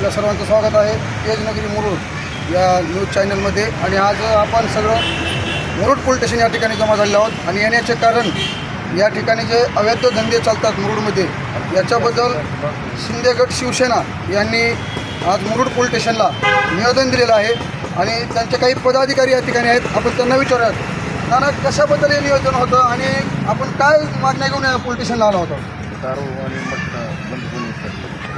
आपल्या सर्वांचं स्वागत आहे. तेजनगरी मुरुड या न्यूज चॅनलमध्ये. आणि आज आपण सगळं मुरुड पोलीस स्टेशन या ठिकाणी जमा झालेलो आहोत. आणि येण्याचे कारण या ठिकाणी जे अवैध धंदे चालतात मुरुडमध्ये याच्याबद्दल शिंदेगड शिवसेना यांनी आज मुरुड पोलीस स्टेशनला निवेदन दिलेलं आहे. आणि त्यांचे काही पदाधिकारी या ठिकाणी आहेत. आपण त्यांना विचारूयात. नाना कशाबद्दल हे नियोजन होतं? आणि आपण काय मागण्या घेऊन या पोलीस स्टेशनला आला होता? दारू आणि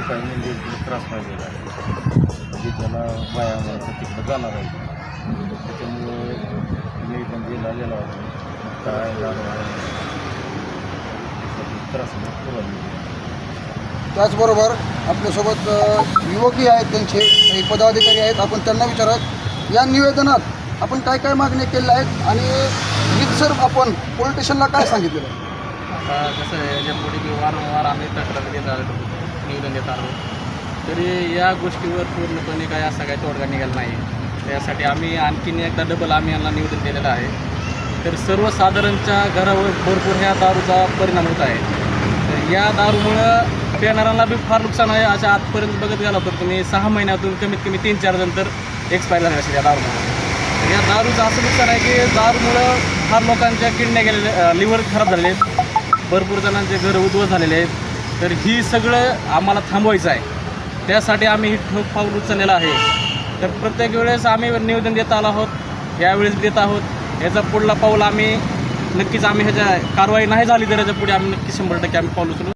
काही म्हणजे त्रास पाहिजे आहे ज्याला वाया माणसं तिकडं जाणार आहे. त्याच्यामुळं निवेदन दिलं आलेलं होतं. काय त्रास भरपूर आहे त्याचबरोबर आपल्यासोबत युवकही आहेत त्यांचे काही पदाधिकारी आहेत. आपण त्यांना विचारत या निवेदनात आपण काय काय मागण्या केलेल्या आहेत आणि रीतसर आपण पोलीस स्टेशनला काय सांगितलेलं आहे? आता कसं आहे याच्यापुढे मी वारंवार आम्ही तक्रार देत आलो निवेदन देत आलो. तरी या गोष्टीवर पूर्णपणे काय असा काही तोडगा निघाला नाही. त्यासाठी आम्ही आणखीन एकदा डबल आम्ही यांना निवेदन दिलेलं आहे. तर सर्वसाधारणच्या घरावर भरपूर ह्या दारूचा परिणाम होत आहे. तर या दारूमुळं पिणाऱ्यांना बी फार नुकसान आहे. अशा आजपर्यंत बघत गेला तर तुम्ही सहा महिन्यातून कमीत कमी तीन चार जण तर एक्सपायर झाले असेल या दारूमुळे. या दारूचं असं नुकसान आहे की दारूमुळं फार लोकांच्या किडण्या गेलेल्या लिव्हर खराब झालेले आहेत. भरपूर जणांचे घर उद्ध्वस्त झालेले आहेत. तर ही सगळं आम्हाला थांबवायचं आहे. त्यासाठी आम्ही ही ठोक पाऊल उचललेलं आहे. तर प्रत्येक वेळेस आम्ही निवेदन देत आलो आहोत. यावेळेस देत आहोत. याचा पुढला पाऊल आम्ही नक्कीच आम्ही ह्याच्या कारवाई नाही झाली तर याच्यापुढे आम्ही नक्की शंभर टक्के आम्ही पाऊल उचलू.